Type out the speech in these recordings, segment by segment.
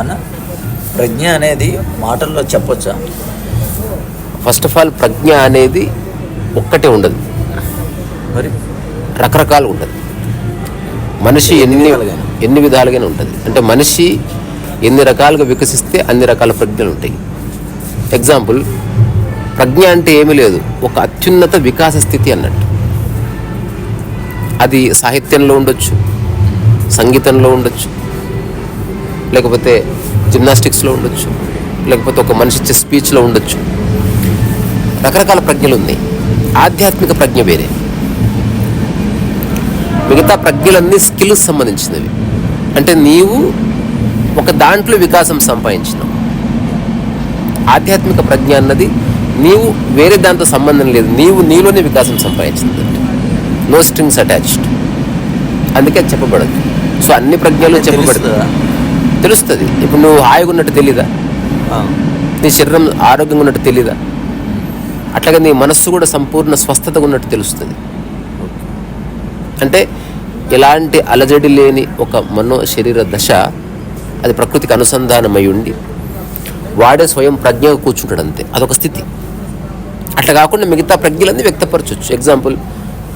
అన్న? ప్రజ్ఞ అనేది మాటల్లో చెప్పొచ్చా? ఫస్ట్ ఆఫ్ ఆల్ ప్రజ్ఞ అనేది ఒక్కటే ఉండదు. మరి? రకరకాలు ఉంటుంది మనిషి ఎన్ని విధాలుగా? ఎన్ని విధాలుగానే ఉంటుంది. అంటే మనిషి ఎన్ని రకాలుగా వికసిస్తే అన్ని రకాల ప్రజ్ఞలు ఉంటాయి. ఎగ్జాంపుల్ ప్రజ్ఞ అంటే ఏమీ లేదు. ఒక అత్యున్నత వికాస స్థితి అన్నట్టు. అది సాహిత్యంలో ఉండొచ్చు సంగీతంలో ఉండొచ్చు లేకపోతే జిమ్నాస్టిక్స్లో ఉండొచ్చు లేకపోతే ఒక మనిషి ఇచ్చే స్పీచ్లో ఉండొచ్చు. రకరకాల ప్రజ్ఞలు ఉన్నాయి. ఆధ్యాత్మిక ప్రజ్ఞ వేరే. మిగతా ప్రజ్ఞలన్నీ స్కిల్స్ సంబంధించినవి. అంటే నీవు ఒక దాంట్లో వికాసం సంపాదించినావు. ఆధ్యాత్మిక ప్రజ్ఞ అన్నది నీవు వేరే దాంతో సంబంధం లేదు. నీవు నీలోనే వికాసం సంపాదించింది నో స్ట్రింగ్స్ అటాచ్డ్ అందుకే అది చెప్పబడదు. సో అన్ని ప్రజ్ఞలు చెప్పబడదు తెలుస్తుందా? ఇప్పుడు నువ్వు హాయిగా ఉన్నట్టు తెలీదా? నీ శరీరం ఆరోగ్యంగా ఉన్నట్టు తెలీదా? అట్లాగే నీ మనస్సు కూడా సంపూర్ణ స్వస్థతగా ఉన్నట్టు తెలుస్తుంది. అంటే ఎలాంటి అలజడి లేని ఒక మనో శరీర దశ అది ప్రకృతికి అనుసంధానమై ఉండి వాడే స్వయం ప్రజ్ఞగా కూర్చుంటాడు అంతే. అదొక స్థితి. అట్లా కాకుండా మిగతా ప్రజ్ఞలన్నీ వ్యక్తపరచవచ్చు ఎగ్జాంపుల్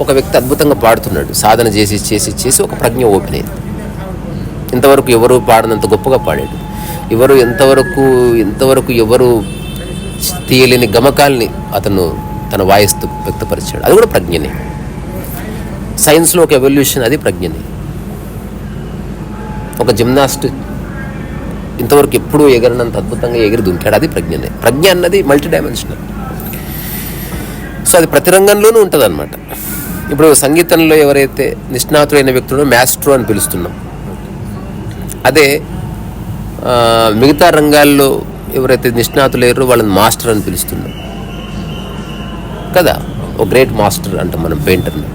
ఒక వ్యక్తి అద్భుతంగా పాడుతున్నాడు. సాధన చేసి చేసి చేసి ఒక ప్రజ్ఞ ఓపెన్ అయింది. ఇంతవరకు ఎవరు పాడనంత గొప్పగా పాడాడు. ఎవరు ఎంతవరకు ఇంతవరకు ఎవరు తీయలేని గమకాల్ని అతను తన వాయిస్తూ వ్యక్తపరిచాడు. అది కూడా ప్రజ్ఞనే. సైన్స్లో ఒక ఎవల్యూషన్ అది ప్రజ్ఞనే. ఒక జిమ్నాస్ట్ ఇంతవరకు ఎప్పుడూ ఎగరనంత అద్భుతంగా ఎగిరి దుంకాడు. అది ప్రజ్ఞనే. ప్రజ్ఞ అన్నది మల్టీ డైమెన్షనల్ సో అది ప్రతి రంగంలోనూ ఉంటుంది అనమాట ఇప్పుడు సంగీతంలో ఎవరైతే నిష్ణాతులైన వ్యక్తులను మ్యాస్ట్రో అని పిలుస్తున్నాం. అదే మిగతా రంగాల్లో ఎవరైతే నిష్ణాతులేరో వాళ్ళని మాస్టర్ అని పిలుస్తున్నాం కదా? ఒక గ్రేట్ మాస్టర్ అంటాం మనం పెయింటర్ని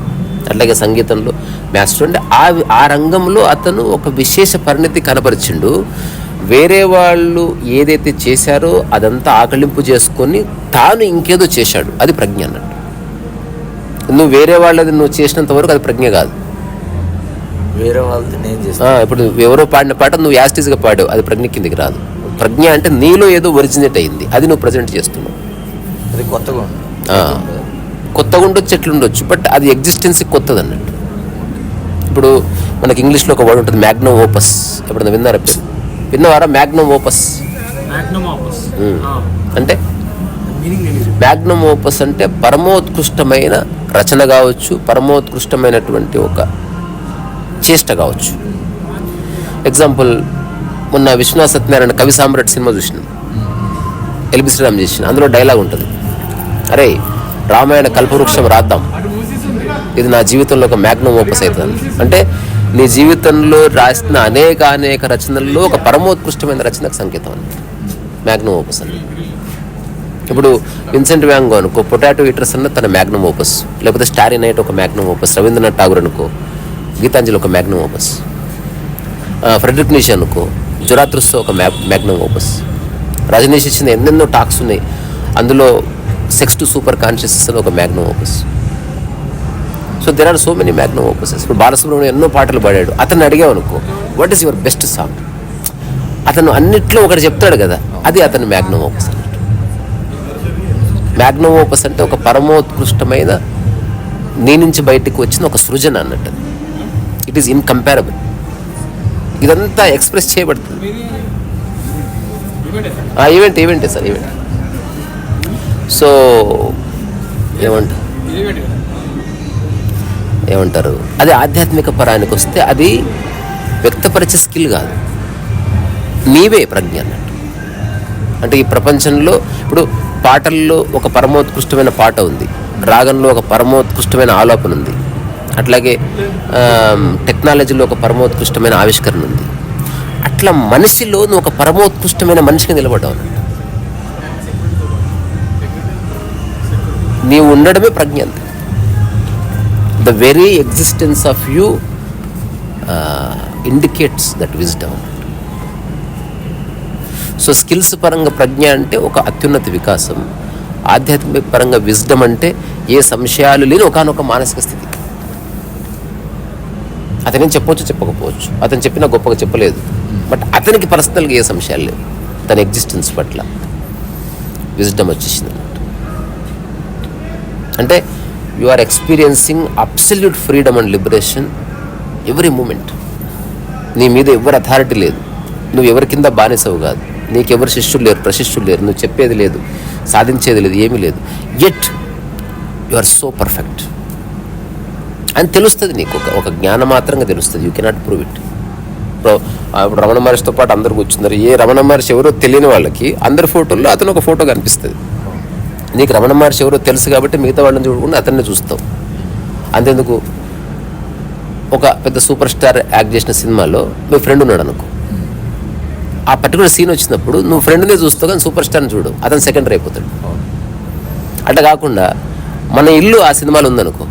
అట్లాగే సంగీతంలో మాస్టర్. అంటే ఆ ఆ రంగంలో అతను ఒక విశేష పరిణతి కనపరిచిండు. వేరే వాళ్ళు ఏదైతే చేశారో అదంతా ఆకలింపు చేసుకొని తాను ఇంకేదో చేశాడు. అది ప్రజ్ఞ అన్నట్టు. నువ్వు వేరే వాళ్ళది నువ్వు చేసినంత వరకు అది ప్రజ్ఞ కాదు. వేరే వాళ్ళది నేను ఆ, చేస్తాను ఇప్పుడు ఎవరో పాడిన పాట నువ్వు యాస్టిస్గా పాడావు అది ప్రజ్ఞ కిందికి రాదు. ప్రజ్ఞ అంటే నీలో ఏదో ఒరిజినేట్ అయింది అది నువ్వు ప్రజెంట్ చేస్తున్నావు. అది కొత్తగా కొత్తగా ఉండొచ్చు ఎట్లా ఉండొచ్చు బట్ అది ఎగ్జిస్టెన్స్ కొత్తది అన్నట్టు. ఇప్పుడు మనకి ఇంగ్లీష్లో ఒక వర్డ్ ఉంటుంది మ్యాగ్నో ఓపస్ ఎప్పుడన్నా విన్నారా? విన్నవారా? మ్యాగ్నో ఓపస్ మ్యాగ్నమ్ ఆపస్ అంటే? మ్యాగ్నమ్ ఓపస్ అంటే పరమోత్కృష్టమైన రచన కావచ్చు పరమోత్కృష్టమైనటువంటి ఒక చేష్ట కావచ్చు. ఎగ్జాంపుల్ మొన్న విశ్వనాథ్ సత్యనారాయణ కవి సామ్రాట్ సినిమా చూసినాం. ఎల్బి శ్రీరామ్ చేసిన. అందులో డైలాగ్ ఉంటుంది. అరే రామాయణ కల్పవృక్షం రాద్దాం. ఇది నా జీవితంలో ఒక మ్యాగ్నమ్ ఓపస్ అవుతుంది అంటే నీ జీవితంలో రాసిన అనేక అనేక రచనల్లో ఒక పరమోత్కృష్టమైన రచనకు సంకేతం అండి మ్యాగ్నమ్ ఓపస్ అని. ఇప్పుడు విన్సెంట్ వ్యాంగో అనుకో పొటాటో ఈటర్స్ అన్న తన మ్యాగ్నమ్ ఓపస్. లేకపోతే స్టారీ నైట్ ఒక మ్యాగ్నమ్ ఓపస్. రవీంద్రనాథ్ ఠాగూర్ అనుకో. గీతాంజలి ఒక మ్యాగ్నమ్ ఓపస్ ఫ్రెడరిక్ నీష్ అనుకో జురాతృస్ ఒక మ్యా మ్యాగ్నమ్ ఓపస్ రజనీష్ ఇచ్చిన ఎన్నెన్నో టాక్స్ ఉన్నాయి. అందులో సెక్స్ టు సూపర్ కాన్షియస్నెస్ అని ఒక magnum opus so there are so many magnum opuses ఇప్పుడు బాలసుబ్రహ్మణ్యం ఎన్నో పాటలు పాడాడు. అతను అడిగావు అనుకో what is your best song అతను అన్నిట్లో ఒకటి చెప్తాడు కదా అది అతను మ్యాగ్నమ్ ఓపస్ అన్నట్టు మ్యాగ్నమ్ ఓపస్ అంటే ఒక పరమోత్కృష్టమైన నీ నుంచి బయటికి వచ్చిన ఒక సృజన అన్నట్టు ఇట్ ఈస్ ఇన్కంపారబుల్ ఇదంతా ఎక్స్ప్రెస్ చేయబడుతుంది. ఆ, ఈవెంట్ ఈవెంటే సార్ ఈవెంట్ సో ఏమంటారు ఏమంటారు? అది ఆధ్యాత్మిక పరానికి వస్తే అది వ్యక్తపరిచే స్కిల్ కాదు. నీవే ప్రజ్ఞ అన్నట్టు. అంటే ఈ ప్రపంచంలో ఇప్పుడు పాటల్లో ఒక పరమోత్కృష్టమైన పాట ఉంది. రాగంలో ఒక పరమోత్కృష్టమైన ఆలోపన ఉంది. అట్లాగే టెక్నాలజీలో ఒక పరమోత్కృష్టమైన ఆవిష్కరణ ఉంది. అట్లా మనిషిలో నువ్వు ఒక పరమోత్కృష్టమైన మనిషికి నిలబడ్డావు అన్నట్టు నీవు ఉండడమే ప్రజ్ఞ అంతే. The very existence of you indicates that wisdom so skills పరంగా ప్రజ్ఞ అంటే ఒక అత్యున్నత వికాసం. ఆధ్యాత్మిక పరంగా విజ్డమ్ అంటే ఏ సంశయాలు లేని ఒకనొక మానసిక స్థితి. అతనేం చెప్పొచ్చు చెప్పకపోవచ్చు. అతను చెప్పినా గొప్పగా చెప్పలేదు. బట్ అతనికి పర్సనల్గా ఏ సంశయాలు లేవు. తన ఎగ్జిస్టెన్స్ పట్ల విజ్డమ్ వచ్చేసింది అంటే you are experiencing absolute freedom and liberation every moment. నీ మీద ఎవరు అథారిటీ లేదు. నువ్వు ఎవరి కింద బానిసవు కాదు. నీకెవరు శిష్యులు లేరు ప్రశిష్యులు లేరు. నువ్వు చెప్పేది లేదు సాధించేది లేదు ఏమీ లేదు. That you are so perfect అని తెలుస్తుంది నీకు. ఒక ఒక జ్ఞానం మాత్రంగా తెలుస్తుంది. యూ కెనాట్ ప్రూవ్ ఇట్ ఇప్పుడు ఇప్పుడు రమణ మహర్షితో పాటు అందరు కూర్చున్నారు. ఏ రమణ మహర్షి ఎవరో తెలియని వాళ్ళకి అందరి ఫోటోల్లో అతను ఒక ఫోటో కనిపిస్తుంది. నీకు రమణ మహర్షి ఎవరో తెలుసు కాబట్టి మిగతా వాళ్ళని చూడకుండా అతన్ని చూస్తావు. అంతెందుకు? ఒక పెద్ద సూపర్ స్టార్ యాక్ట్ చేసిన సినిమాలో మీ ఫ్రెండ్ ఉన్నాడు అనుకో. ఆ పర్టికులర్ సీన్ వచ్చినప్పుడు నువ్వు ఫ్రెండ్నే చూస్తావు కానీ సూపర్ స్టార్ని చూడు అతను సెకండరీ అయిపోతాడు. అట్లా కాకుండా మన ఇల్లు ఆ సినిమాలో ఉందనుకో.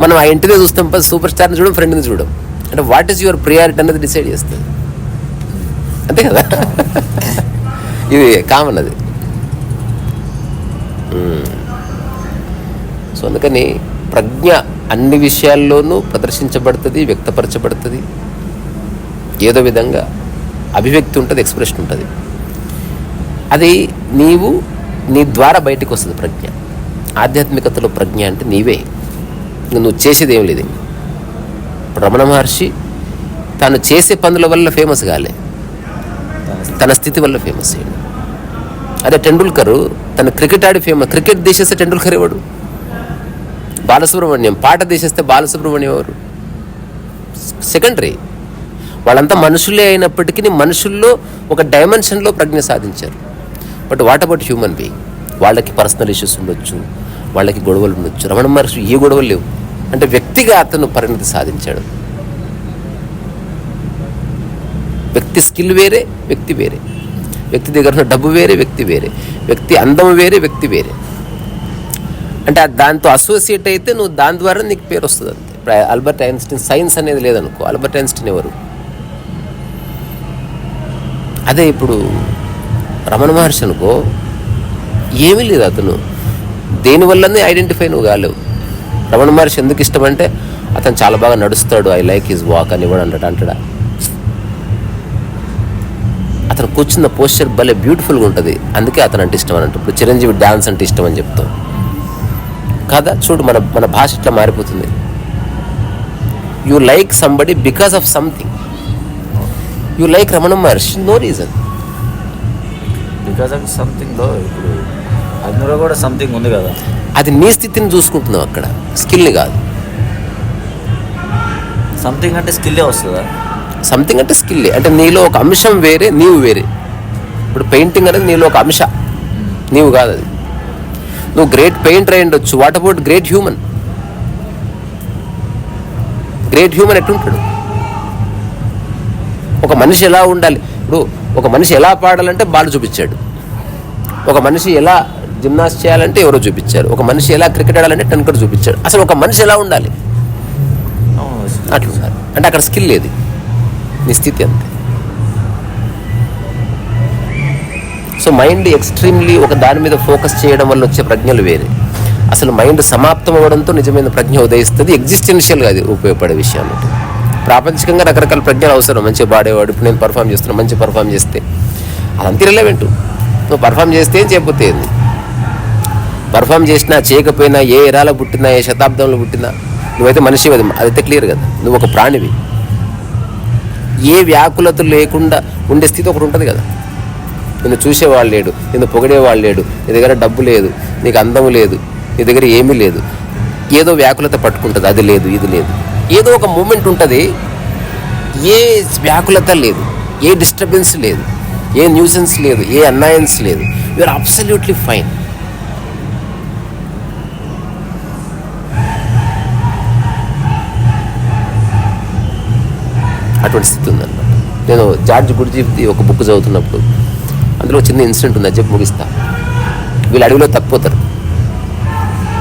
మనం ఆ ఇంటినే చూస్తాం సూపర్ స్టార్ని చూడం ఫ్రెండ్ని చూడం. అంటే వాట్ ఈస్ యువర్ ప్రియారిటీ అనేది డిసైడ్ చేస్తుంది. అంతే కదా? ఇది కామన్ అది. Hmm. సో అందుకని ప్రజ్ఞ అన్ని విషయాల్లోనూ ప్రదర్శించబడుతుంది వ్యక్తపరచబడుతుంది. ఏదో విధంగా అభివ్యక్తి ఉంటుంది ఎక్స్ప్రెషన్ ఉంటుంది. అది నీవు నీ ద్వారా బయటికి వస్తుంది ప్రజ్ఞ. ఆధ్యాత్మికతలో ప్రజ్ఞ అంటే నీవే. నువ్వు చేసేది ఏం లేదు. రమణ మహర్షి తాను చేసే పనుల వల్ల ఫేమస్ కాలే. తన స్థితి వల్ల ఫేమస్ అయ్యాడు. అదే టెండూల్కర్ తన క్రికెట్ ఆడి ఫేమస్ క్రికెట్ తీసేస్తే టెండూల్కర్ ఎవడు? బాలసుబ్రహ్మణ్యం. పాట తీసేస్తే బాలసుబ్రహ్మణ్యం ఎవరు? సెకండరీ వాళ్ళంతా మనుషులే అయినప్పటికీ మనుషుల్లో ఒక డైమెన్షన్లో ప్రజ్ఞ సాధించారు. But what about human being వాళ్ళకి పర్సనల్ ఇష్యూస్ ఉండొచ్చు. వాళ్ళకి గొడవలు ఉండొచ్చు రమణ మహర్షి ఏ గొడవలు లేవు. అంటే వ్యక్తిగా అతను పరిణతి సాధించాడు. వ్యక్తి స్కిల్ వేరే వ్యక్తి వేరే. వ్యక్తి దగ్గర ఉన్న డబ్బు వేరే వ్యక్తి వేరే. వ్యక్తి అందం వేరే వ్యక్తి వేరే. అంటే దాంతో అసోసియేట్ అయితే నువ్వు దాని ద్వారా నీకు పేరు వస్తుంది అంతే. ఇప్పుడు ఆల్బర్ట్ ఐన్స్టీన్ సైన్స్ అనేది లేదనుకో ఆల్బర్ట్ ఐన్స్టీన్ ఎవరు? అదే ఇప్పుడు రమణ మహర్షి అనుకో ఏమీ లేదు అతను. దేనివల్లనే ఐడెంటిఫై నువ్వు కాలేవు. రమణ మహర్షి ఎందుకు ఇష్టం అంటే అతను చాలా బాగా నడుస్తాడు ఐ లైక్ హిజ్ వాక్ అని కూడా అంటాడు అంటాడా? అతను కూర్చున్న పోస్చర్ భలే బ్యూటిఫుల్గా ఉంటుంది. అందుకే అతను అంటే ఇష్టం అని అంటాడు. ఇప్పుడు చిరంజీవి డాన్స్ అంటే ఇష్టం అని చెప్తాం. కదా? చూడు మన మన భాష ఇట్లా మారిపోతుంది. You like somebody because of something you like Ramana Maharshi no reason because of సంథింగ్లో ఇప్పుడు అందులో కూడా సంథింగ్ ఉంది కదా. అది నీ స్థితిని చూసుకుంటున్నావు అక్కడ. స్కిల్ని కాదు. సంథింగ్ అంటే స్కిల్లే వస్తుందా? సంథింగ్ అంటే స్కిల్లే అంటే నీలో ఒక అంశం వేరే నీవు వేరే. ఇప్పుడు పెయింటింగ్ అనేది నీలో ఒక అంశ. నీవు కాదు అది. నువ్వు గ్రేట్ పెయింటర్ అయి ఉండొచ్చు. What about great human great human ఎట్లుంటాడు ఒక మనిషి ఎలా ఉండాలి? ఇప్పుడు ఒక మనిషి ఎలా పాడాలంటే బాలు చూపించాడు. ఒక మనిషి ఎలా జిమ్నాస్ట్ చేయాలంటే ఎవరో చూపించారు. ఒక మనిషి ఎలా క్రికెట్ ఆడాలంటే టెన్కర్ చూపించాడు. అసలు ఒక మనిషి ఎలా ఉండాలి. అట్లా ఉండాలి. అంటే అక్కడ స్కిల్ లేదు. నీ స్థితి అంతే. సో మైండ్ ఎక్స్ట్రీమ్లీ ఒక దాని మీద ఫోకస్ చేయడం వల్ల వచ్చే ప్రజ్ఞలు వేరే. అసలు మైండ్ సమాప్తం అవ్వడంతో నిజమైన ప్రజ్ఞ ఉదయిస్తుంది. ఎగ్జిస్టెన్షియల్గా అది ఉపయోగపడే విషయం అన్నట్టు ప్రాపంచికంగా రకరకాల ప్రజ్ఞలు అవసరం. మంచిగా పాడేవాడు. ఇప్పుడు నేను పర్ఫామ్ చేస్తున్నా. మంచి పర్ఫామ్ చేస్తే. అదంతా రిలవెంట్ నువ్వు పర్ఫామ్ చేస్తే ఏం చేయకపోతే ఏంది? పర్ఫామ్ చేసినా చేయకపోయినా ఏ ఎరాలో పుట్టినా ఏ శతాబ్దంలో పుట్టినా నువ్వైతే మనిషి అది అదైతే క్లియర్ కదా నువ్వు ఒక ప్రాణివి. ఏ వ్యాకులత లేకుండా ఉండే స్థితి ఒకటి ఉంటుంది కదా. నిన్ను చూసేవాళ్ళు లేడు నిన్ను పొగిడేవాళ్ళు లేడు నీ దగ్గర డబ్బు లేదు నీకు అందం లేదు నీ దగ్గర ఏమీ లేదు. ఏదో వ్యాకులత పట్టుకుంటుంది అది లేదు ఇది లేదు. ఏదో ఒక మూమెంట్ ఉంటుంది ఏ వ్యాకులత లేదు ఏ డిస్టర్బెన్స్ లేదు ఏ న్యూసెన్స్ లేదు ఏ అన్నాయన్స్ లేదు. యూఆర్ అబ్సల్యూట్లీ ఫైన్ అటువంటి స్థితి ఉందన్నమాట. నేను జార్జ్ గుర్జీది ఒక బుక్ చదువుతున్నప్పుడు అందులో చిన్న ఇన్సిడెంట్ ఉంది అది చెప్పి ముగిస్తా. వీళ్ళు అడవిలో తప్పిపోతారు.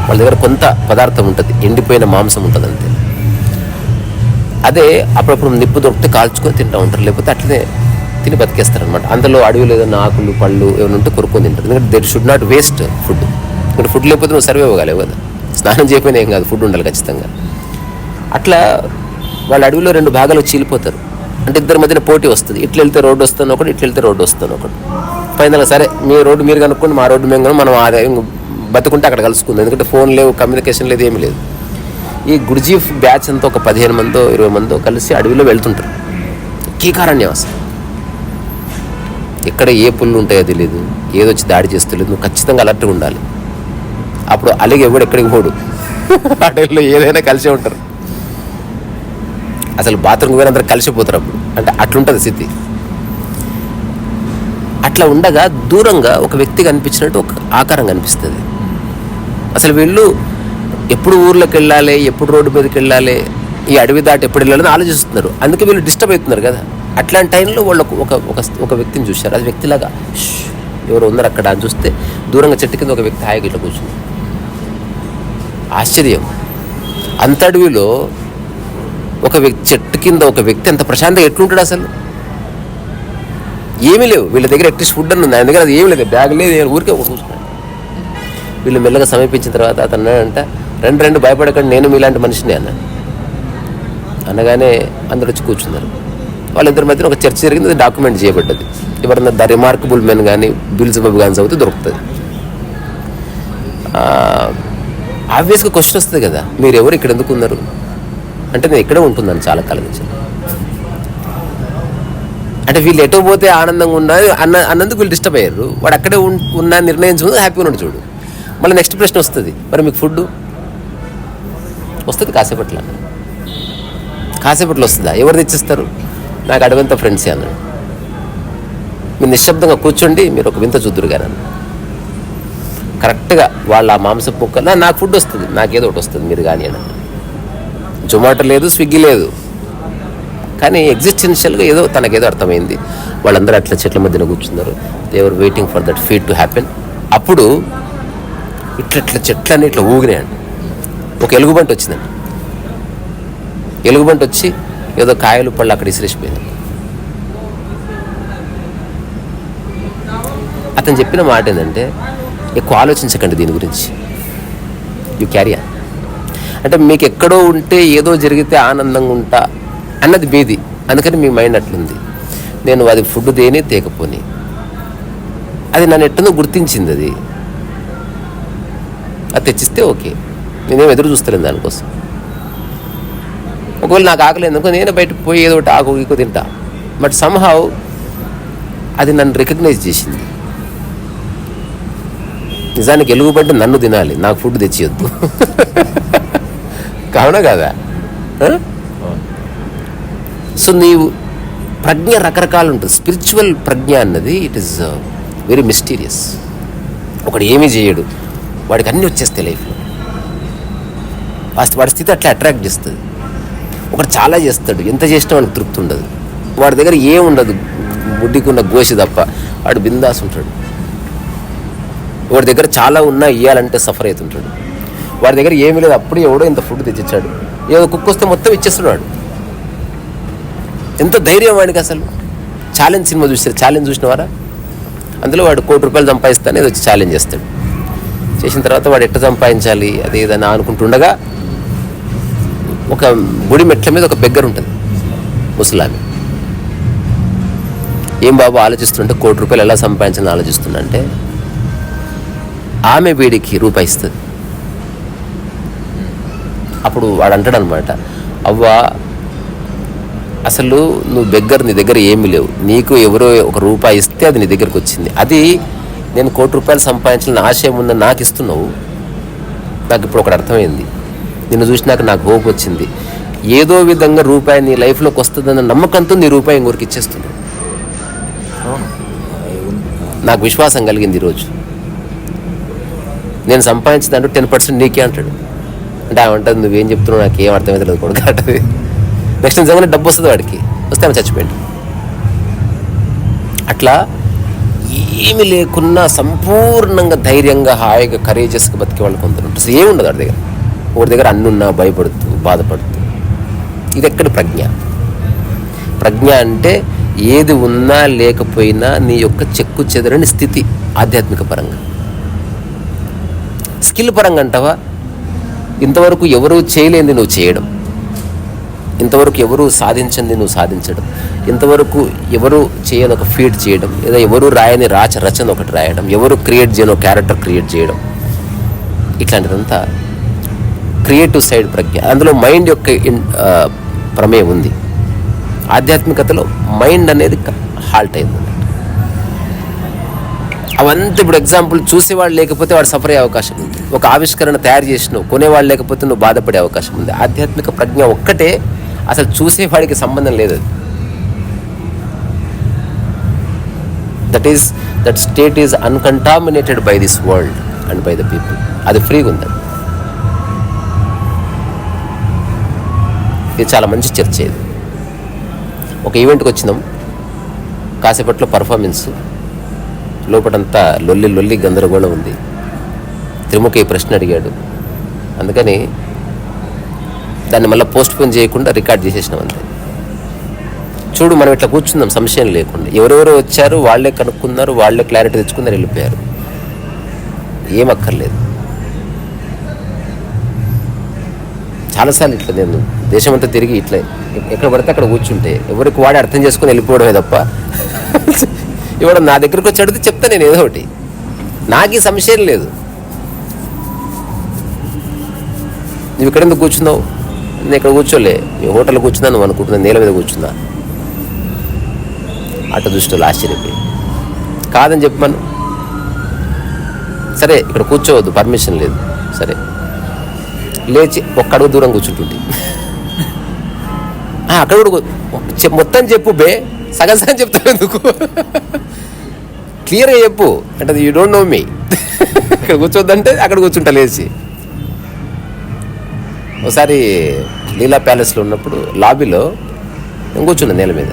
వాళ్ళ దగ్గర కొంత పదార్థం ఉంటుంది ఎండిపోయిన మాంసం ఉంటుంది అంతే. అదే అప్పుడప్పుడు నిప్పు దొరికితే కాల్చుకొని తింటూ ఉంటారు లేకపోతే అట్లనే తిని బతికేస్తారు అనమాట అందులో అడవిలో ఏదైనా ఆకులు పళ్ళు ఏమైనా ఉంటే కొనుక్కొని తింటారు. ఎందుకంటే there should not waste food ఎందుకంటే ఫుడ్ లేకపోతే నువ్వు సర్వే అవ్వగలేవు కదా. స్నానం చేయకపోయినా ఏం కాదు ఫుడ్ ఉండాలి ఖచ్చితంగా. అట్లా వాళ్ళు అడవిలో రెండు భాగాలు చీలిపోతారు. అంటే ఇద్దరి మధ్యన పోటీ వస్తుంది. ఇట్లా వెళ్తే రోడ్డు వస్తాను ఒకటి ఇట్లా వెళ్తే రోడ్డు వస్తాను ఒకటి. పైన సరే మీ రోడ్డు మీరు కనుక్కోండి మా రోడ్డు మేము మనం ఆ బతుకుంటే అక్కడ కలుసుకుందాం. ఎందుకంటే ఫోన్ లేవు కమ్యూనికేషన్ లేదు ఏమీ లేదు. ఈ గురుజీ బ్యాచ్ అంతా ఒక పదిహేను మందో ఇరవై మందో కలిసి అడవిలో వెళ్తుంటారు. కీకారణ్యం ఎక్కడ ఏ పుల్లు ఉంటాయో తెలియదు ఏదొచ్చి దాడి చేస్తలేదు నువ్వు ఖచ్చితంగా అలర్ట్గా ఉండాలి. అప్పుడు అలిగి ఎవడు ఎక్కడికి పోడు? అడవిలో ఏదైనా కలిసే ఉంటారు. అసలు బాత్రూమ్కి పోయిన అందరూ కలిసిపోతారు అప్పుడు. అంటే అట్లుంటుంది స్థితి. అట్లా ఉండగా దూరంగా ఒక వ్యక్తి కనిపించినట్టు ఒక ఆకారం కనిపిస్తుంది. అసలు వీళ్ళు ఎప్పుడు ఊర్లోకి వెళ్ళాలి ఎప్పుడు రోడ్డు మీదకి వెళ్ళాలి ఈ అడవి దాటి ఎప్పుడు వెళ్ళాలని ఆలోచిస్తున్నారు. అందుకే వీళ్ళు డిస్టర్బ్ అవుతున్నారు కదా. అట్లాంటి టైంలో వాళ్ళు ఒక ఒక ఒక వ్యక్తిని చూశారు. అది వ్యక్తిలాగా ఎవరు ఉన్నారు అక్కడ అని చూస్తే దూరంగా చెట్టు కింద ఒక వ్యక్తి హాయిగా ఇట్లా కూర్చుంది. ఆశ్చర్యం. అంత అడవిలో ఒక వ్యక్తి చెట్టు కింద ఒక వ్యక్తి ఎంత ప్రశాంతంగా ఎట్లుంటాడు అసలు? ఏమీ లేవు. వీళ్ళ దగ్గర అట్లీస్ట్ ఫుడ్ అని ఉంది. ఆయన దగ్గర అది ఏమీ లేదు. బ్యాగ్ లేదు ఊరికే కూర్చున్నాడు వీళ్ళు మెల్లగా సమీపించిన తర్వాత అతను అంట రెండు రెండు భయపడకండి. నేను మీలాంటి మనిషిని అన్న. అనగానే అందరు వచ్చి కూర్చున్నారు. వాళ్ళిద్దరి మధ్యన ఒక చర్చ జరిగింది. అది డాక్యుమెంట్ చేయబడ్డది. ఎవరన్నా ద రిమార్కబుల్ మెన్ కానీ బిల్స్ బాబు కానీ చదివితే దొరుకుతుంది. ఆబ్వియస్గా క్వశ్చన్ వస్తుంది కదా. మీరు ఎవరు ఇక్కడ ఎందుకు ఉన్నారు? అంటే నేను ఇక్కడే ఉంటుందని చాలా కాలం అంటే వీళ్ళు ఎటో పోతే ఆనందంగా ఉన్నా అన్న అన్నందుకు వీళ్ళు డిస్టర్బ్ అయ్యారు. వాడు అక్కడే ఉన్న ఉన్నా నిర్ణయించుకుని హ్యాపీగా ఉన్నాడు చూడు. మళ్ళీ నెక్స్ట్ ప్రశ్న వస్తుంది. మరి మీకు ఫుడ్ వస్తుంది కాసేపట్లో. కాసేపట్లో వస్తుందా? ఎవరు తెచ్చిస్తారు? నాకు అడవింత ఫ్రెండ్సే అన్నాడు. మీరు నిశ్శబ్దంగా కూర్చోండి మీరు ఒక వింత చూద్దురు కానీ కరెక్ట్గా వాళ్ళ ఆ మాంసపు ముక్క నాకు ఫుడ్ వస్తుంది. నాకేదో ఒకటి వస్తుంది మీరు కానీ అన్నాడు. జొమాటో లేదు స్విగ్గీ లేదు. కానీ ఎగ్జిస్టెన్షియల్గా ఏదో తనకేదో అర్థమైంది. వాళ్ళందరూ అట్లా చెట్ల మధ్యన కూర్చున్నారు. They were waiting for that feat to happen అప్పుడు ఇట్లా ఇట్లా చెట్లన్నీ ఇట్లా ఊగినాయండి ఒక ఎలుగుబంటి వచ్చిందండి. ఎలుగుబంటి వచ్చి ఏదో కాయలు పళ్ళు అక్కడ ఇసిరేసిపోయింది. అతను చెప్పిన మాట ఏంటంటే ఎక్కువ ఆలోచించకండి దీని గురించి. యు క్యారియర్ అంటే మీకు ఎక్కడో ఉంటే ఏదో జరిగితే ఆనందంగా ఉంటా అన్నది మీది. అందుకని మీ మైండ్ అట్లుంది. నేను అది ఫుడ్ దేనే తేకపోని అది నన్ను ఎట్టనో గుర్తించింది అది. అది తెచ్చిస్తే ఓకే. నేనేం ఎదురు చూస్తలేను దానికోసం. ఒకవేళ నాకు ఆకలి ఎందుకో నేను బయటకు పోయి ఏదో ఒకటి ఆకు ఈకో తింటా. బట్ సమ్హావ్ అది నన్ను రికగ్నైజ్ చేసింది. నిజానికి ఎలుగుబంటే నన్ను తినాలి. నాకు ఫుడ్ తెచ్చియొద్దు. కావునా కదా? సో నీవు ప్రజ్ఞ రకరకాలు ఉంటుంది స్పిరిచువల్ ప్రజ్ఞ అన్నది ఇట్ ఈస్ వెరీ మిస్టీరియస్ ఒకడు ఏమీ చేయడు. వాడికి అన్నీ వచ్చేస్తాయి లైఫ్లో వాడి స్థితి అట్లా అట్రాక్ట్ చేస్తుంది. ఒకడు చాలా చేస్తాడు. ఎంత చేసినా వాడికి తృప్తి ఉండదు. వాడి దగ్గర ఏం ఉండదు. ముడ్డికున్న గోసి తప్ప. వాడు బిందాస్ ఉంటాడు. వాడి దగ్గర చాలా ఉన్నా ఇవ్వాలంటే సఫర్ అవుతుంటాడు. వాడి దగ్గర ఏమీ లేదు. అప్పుడు ఎవడో ఇంత ఫుడ్ తెచ్చిచ్చాడు. ఏదో కుక్క వస్తే మొత్తం ఇచ్చేస్తున్నాడు. వాడు ఎంత ధైర్యం వాడికి అసలు. ఛాలెంజ్ సినిమా చూసారు ఛాలెంజ్ చూసినవారా? అందులో వాడు కోటి రూపాయలు సంపాదిస్తానే వచ్చి ఛాలెంజ్ చేస్తాడు. చేసిన తర్వాత వాడు ఎట్ట సంపాదించాలి? అది ఏదైనా అనుకుంటుండగా ఒక గుడి మెట్ల మీద ఒక బెగ్గర్ ఉంటుంది. ముసలామి. ఏం బాబు ఆలోచిస్తుంటే కోటి రూపాయలు ఎలా సంపాదించాలని ఆలోచిస్తున్నా అంటే ఆమె వీడికి రూపాయి ఇస్తుంది. అప్పుడు వాడు అంటాడు అనమాట అవ్వా అసలు నువ్వు దగ్గర నీ దగ్గర ఏమీ లేవు. నీకు ఎవరో ఒక రూపాయి ఇస్తే అది నీ దగ్గరకు వచ్చింది. అది నేను కోటి రూపాయలు సంపాదించాలని ఆశయం ఉందని నాకు ఇస్తున్నావు. నాకు ఇప్పుడు ఒకటి అర్థమైంది. నిన్ను చూసినాక నాకు హోప్ వచ్చింది. ఏదో విధంగా రూపాయి నీ లైఫ్లోకి వస్తుందన్న నమ్మకంతో నీ రూపాయి ఇంకొకరికి ఇచ్చేస్తున్నావు నాకు విశ్వాసం కలిగింది ఈరోజు నేను సంపాదించిన దాంట్లో టెన్ పర్సెంట్ నీకే అంటాడు. అంటే ఆమె అంటుంది నువ్వేం చెప్తున్నావు? నాకు ఏం అర్థమవుతలేదు కొడుకు అంటది. నెక్స్ట్ నిజంగానే డబ్బు వస్తుంది వాడికి. వస్తే ఆమె చచ్చిపోయింది. అట్లా ఏమి లేకున్నా సంపూర్ణంగా ధైర్యంగా హాయిగా కరేజెస్గా బతికే వాళ్ళు కొందరు ఉంటారు. అసలు వాడి దగ్గర. వాడి దగ్గర అన్నున్నా భయపడుతూ బాధపడుతూ. ఇది ఎక్కడ ప్రజ్ఞ? ప్రజ్ఞ అంటే ఏది ఉన్నా లేకపోయినా నీ యొక్క చెక్కు చెదరని స్థితి ఆధ్యాత్మిక పరంగా. స్కిల్ పరంగా అంటావా? ఇంతవరకు ఎవరూ చేయలేనిది నువ్వు చేయడం. ఇంతవరకు ఎవరు సాధించింది నువ్వు సాధించడం. ఇంతవరకు ఎవరు చేయని ఒక ఫీడ్ చేయడం. లేదా ఎవరు రాయని రాచ రచన ఒకటి రాయడం. ఎవరు క్రియేట్ చేయని ఒక క్యారెక్టర్ క్రియేట్ చేయడం. ఇట్లాంటిదంతా క్రియేటివ్ సైడ్ ప్రజ్ఞ. అందులో మైండ్ యొక్క ఇన్- ప్రమేయం ఉంది. ఆధ్యాత్మికతలో మైండ్ అనేది హాల్ట్ అయింది. అవంతా ఇప్పుడు ఎగ్జాంపుల్ చూసేవాడు లేకపోతే వాడు సఫర్ అయ్యే అవకాశం ఉంది. ఒక ఆవిష్కరణ తయారు చేసినావు కొనేవాళ్ళు లేకపోతే నువ్వు బాధపడే అవకాశం ఉంది. ఆధ్యాత్మిక ప్రజ్ఞ ఒక్కటే అసలు చూసేవాడికి సంబంధం లేదు అది. That is that state is uncontaminated by this world and by the people అది ఫ్రీగా ఉంది ఇది చాలా మంచి చర్చ ఇది. ఒక ఈవెంట్కి వచ్చినాం. కాసేపట్లో పర్ఫార్మెన్స్ లోపటంతా లొల్లి లొల్లి గందరగోళం ఉంది. త్రిముఖ ఈ ప్రశ్న అడిగాడు. అందుకని దాన్ని మళ్ళీ పోస్ట్పోన్ చేయకుండా రికార్డ్ చేసేసినాం అంతే. చూడు మనం ఇట్లా కూర్చుందాం సంశయం లేకుండా. ఎవరెవరు వచ్చారు వాళ్ళే కనుక్కున్నారు వాళ్ళే క్లారిటీ తెచ్చుకున్నారు వెళ్ళిపోయారు. ఏం అక్కర్లేదు చాలాసార్లు ఇట్లా నేను దేశమంతా తిరిగి ఇట్లా ఎక్కడ పడితే అక్కడ కూర్చుంటే ఎవరికి వాడి అర్థం చేసుకుని వెళ్ళిపోవడమే తప్ప. ఇవాడు నా దగ్గరికి వచ్చి అడిగితే చెప్తా నేను ఏదో ఒకటి. నాకు ఈ సంశయం లేదు. నువ్వు ఇక్కడ ఎందుకు కూర్చున్నావు? నేను ఇక్కడ కూర్చోలే. నీ హోటల్ కూర్చున్నా నువ్వు అనుకుంటున్నా నేల మీద కూర్చున్నా. అట్ట దృష్టిలో ఆశ్చర్యపోయి. కాదని చెప్పాను సరే ఇక్కడ కూర్చోవద్దు పర్మిషన్ లేదు. సరే. లేచి ఒక్క అడుగు దూరం కూర్చుంటుంది అక్కడ కూడా మొత్తం చెప్పు బే. సగం సగం చెప్తావు ఎందుకు? క్లియర్గా చెప్పు. అంటే యూ డోంట్ నో మీ ఇక్కడ కూర్చోద్దంటే అక్కడ కూర్చుంటా లేచి. ఒకసారి లీలా ప్యాలెస్లో ఉన్నప్పుడు లాబీలో నేను కూర్చున్నా నేల మీద.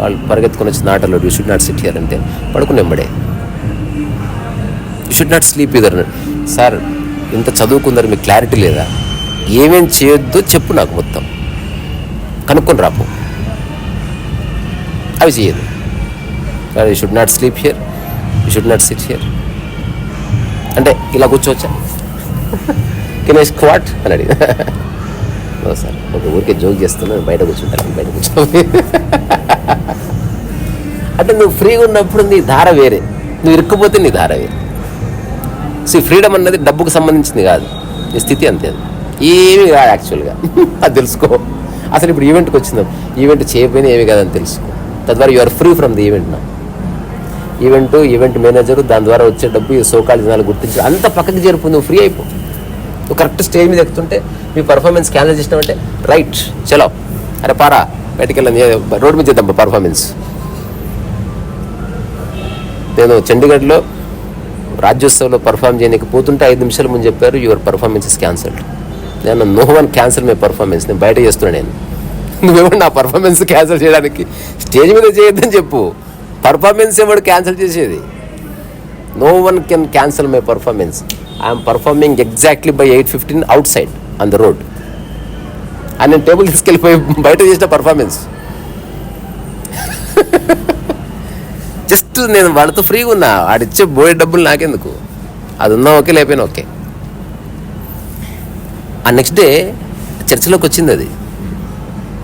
వాళ్ళు పరిగెత్తుకొని వచ్చిన ఆటలో you should not sit here అంటే పడుకుని వెంబడే యూ షుడ్ నాట్ స్లీప్ ఇదర్ సార్ ఇంత చదువుకుందరు మీకు క్లారిటీ లేదా? ఏమేం చేయొద్దో చెప్పు నాకు మొత్తం. కనుక్కొని రాపు. అవి చేయదు you should not sleep here you should not sit here అంటే ఇలా కూర్చోవచ్చా? కెన్ ఐ స్క్వాట్ అని అడిగి. సార్ ఒక ఊరికే జోక్ చేస్తున్నాను బయట కూర్చుంటాను బయట కూర్చో అంటే నువ్వు ఫ్రీగా ఉన్నప్పుడు నీ ధార వేరే. నువ్వు ఇరుక్కుపోతే నీ ధార వేరే. సో ఫ్రీడమ్ అన్నది డబ్బుకు సంబంధించింది కాదు. నీ స్థితి అంతే ఏమీ కాదు యాక్చువల్గా అది తెలుసుకో. అసలు ఇప్పుడు ఈవెంట్కి వచ్చిందాం. ఈవెంట్ చేయకపోయినా ఏమీ కాదని తెలుసుకో. తద్వారా you are free from the event నా ఈవెంట్ ఈవెంట్ మేనేజర్ దాని ద్వారా వచ్చే డబ్బు ఈ సోకాల్ జనాలు గుర్తించి అంత పక్కకి చేరుపు నువ్వు ఫ్రీ అయిపో. నువ్వు కరెక్ట్ స్టేజ్ మీద ఎక్కుతుంటే మీ పర్ఫార్మెన్స్ క్యాన్సిల్ చేసినామంటే రైట్ చలో. అరే పారా బయటికి వెళ్ళండి. రోడ్ మీద చేద్దాం పర్ఫార్మెన్స్ నేను చండీగఢ్లో రాజ్యోత్సవంలో పర్ఫామ్ చేయడానికి పోతుంటే ఐదు నిమిషాల ముందు చెప్పారు యువర్ పర్ఫార్మెన్స్ ఇస్ క్యాన్సల్డ్ నేను no one cancel my performance నేను బయట చేస్తున్నాను నేను. నువ్వేమో నా పర్ఫార్మెన్స్ క్యాన్సిల్ చేయడానికి స్టేజ్ మీద చేయొద్దని చెప్పు. పర్ఫార్మెన్స్ ఎవడు క్యాన్సిల్ చేసేది? No one can cancel my performance I'm performing exactly by eight fifteen outside on the road అని నేను టేబుల్ తీసుకెళ్ళిపోయి బయట చేసిన పర్ఫార్మెన్స్ జస్ట్ నేను వాళ్ళతో ఫ్రీగా ఉన్నా. వాడిచ్చే బోయే డబ్బులు నాకెందుకు? అది ఉన్నా ఓకే లేకపోయినా ఓకే. ఆ నెక్స్ట్ డే చర్చిలోకి వచ్చింది అది.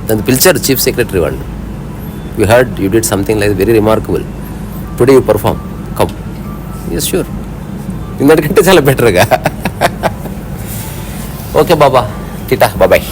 నన్ను పిలిచారు చీఫ్ సెక్రటరీ వాళ్ళు. You had you did something like very remarkable today you perform come yes sure ఇందటికంటే చాలా బెటర్గా ఓకే బాబా టిటా బాబాయ్